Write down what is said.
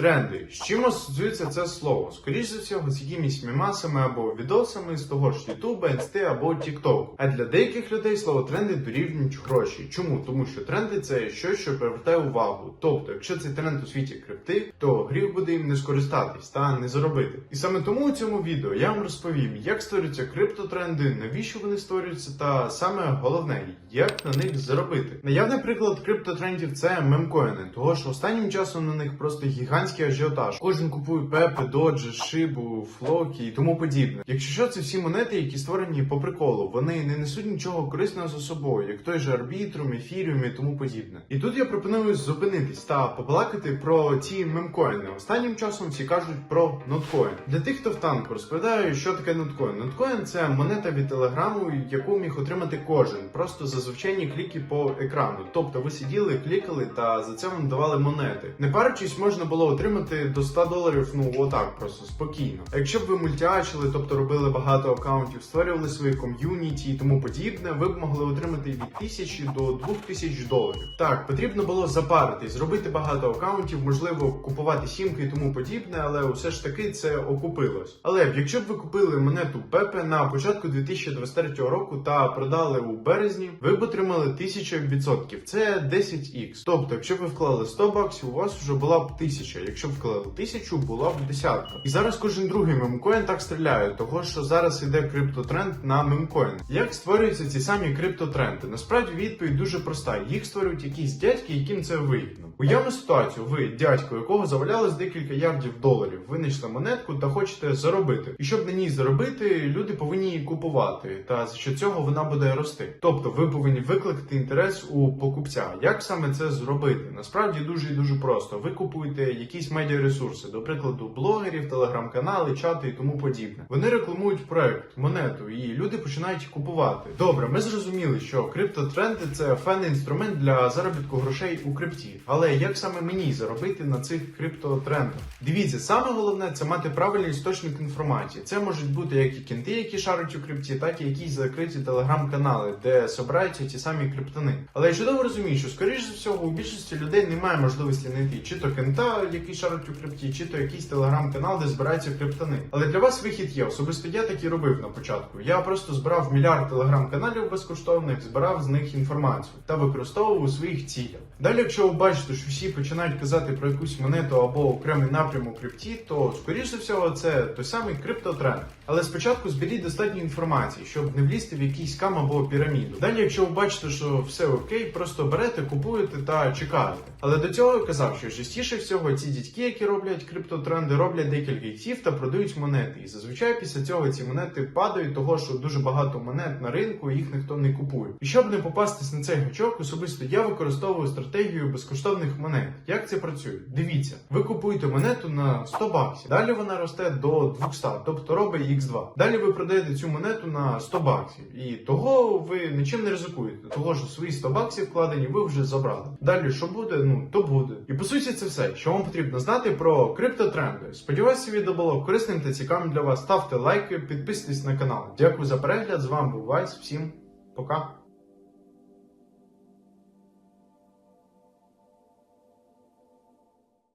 Тренди. З чим асоціюється це слово? Скоріше за всього, з якимись мемасами або відосами з того ж Ютуба, Інсти або Тіктоку. А для деяких людей слово тренди дорівнюють гроші. Чому? Тому що тренди це щось, що привертає увагу. Тобто, якщо цей тренд у світі крипти, то гріх буде їм не скористатись та не заробити. І саме тому у цьому відео я вам розповім, як створюються криптотренди, навіщо вони створюються, та саме головне, як на них заробити. Наявний приклад криптотрендів це мемкоїни, того що останнім часом на них просто гігантський ажіотаж. Кожен купує пепи, доджі, шибу, флокі і тому подібне. Якщо що, це всі монети, які створені по приколу, вони не несуть нічого корисного за собою, як той же арбітрум, ефіріум і тому подібне. І тут я пропоную зупинитись та побалакати про ці мемкоїни. Останнім часом всі кажуть про ноткоін. Для тих, хто в танку розповідаю, що таке ноткоін. Ноткоін це монета від телеграму, яку міг отримати кожен, просто за звичайні кліки по екрану. Тобто ви сиділи, клікали та за це вам давали монети. Не парячись, можна було отримати до 100 доларів, ну отак, просто спокійно. Якщо б ви мультіачили, тобто робили багато аккаунтів, створювали свої ком'юніті і тому подібне, ви б могли отримати від 1000 до 2000 доларів. Так, потрібно було запаритись, зробити багато аккаунтів, можливо, купувати сімки і тому подібне, але усе ж таки це окупилось. Але якщо б ви купили монету Пепе на початку 2023 року та продали у березні, ви б отримали 1000%. Це 10x. Тобто, якщо ви вклали 100 баксів, вас вже була б 1000. Якщо б вклали 1000, була б десятка. І зараз кожен другий мемкоін так стріляє, того що зараз іде криптотренд на мемкоін. Як створюються ці самі криптотренди? Насправді відповідь дуже проста. Їх створюють якісь дядьки, яким це вигідно. Уявну ситуацію, ви дядько, якого завалялось декілька ярдів доларів, винайшли монетку та хочете заробити. І щоб на ній заробити, люди повинні її купувати, та що цього вона буде рости. Тобто ви повинні викликати інтерес у покупця. Як саме це зробити? Насправді дуже і дуже просто. Ви купуєте якісь медіаресурси, до прикладу, блогерів, телеграм-канали, чати і тому подібне. Вони рекламують проект, монету, і люди починають купувати. Добре, ми зрозуміли, що криптотренди це файний інструмент для заробітку грошей у крипті. Але як саме мені заробити на цих криптотрендах? Дивіться, саме головне це мати правильний істочник інформації. Це можуть бути як і кінти, які шарять у крипті, так і якісь закриті телеграм-канали, де собираються ті самі криптони. Але я чудово розумію, що скоріш за всього у більшості людей немає можливості знайти чи то кента, який шарить у крипті, чи то якийсь телеграм-канал, де збираються криптони. Але для вас вихід є. Особисто я так і робив на початку. Я просто збирав мільярд телеграм-каналів безкоштовних, збирав з них інформацію та використовував у своїх цілях. Далі, якщо ви бачите, що всі починають казати про якусь монету або окремий напрям у крипті, то скоріш за всього це той самий криптотренд. Але спочатку зберіть достатньо інформації, щоб не влізти в якийсь кам або піраміду. Далі, якщо ви бачите, що все окей, просто берете, купуєте та чекаєте. Але до цього я казав, що частіше всього ці дядьки, які роблять криптотренди, роблять декілька іксів та продають монети. І зазвичай після цього ці монети падають, того що дуже багато монет на ринку, їх ніхто не купує. І щоб не попастись на цей гачок, особисто я використовую стратегію безкоштовних монет. Як це працює? Дивіться, ви купуєте монету на 100 баксів. Далі вона росте до 200, тобто робить X2. Далі ви продаєте цю монету на 100 баксів. І того ви нічим не ризикуєте. Того що свої 100 баксів вкладені ви вже забрали. Далі що буде? Ну то буде. І по суті, це все, що вам потрібно знати про криптотренди. Сподіваюся, відео було корисним та цікавим для вас. Ставте лайки, підписуйтесь на канал. Дякую за перегляд. З вами був Вайс. Всім пока.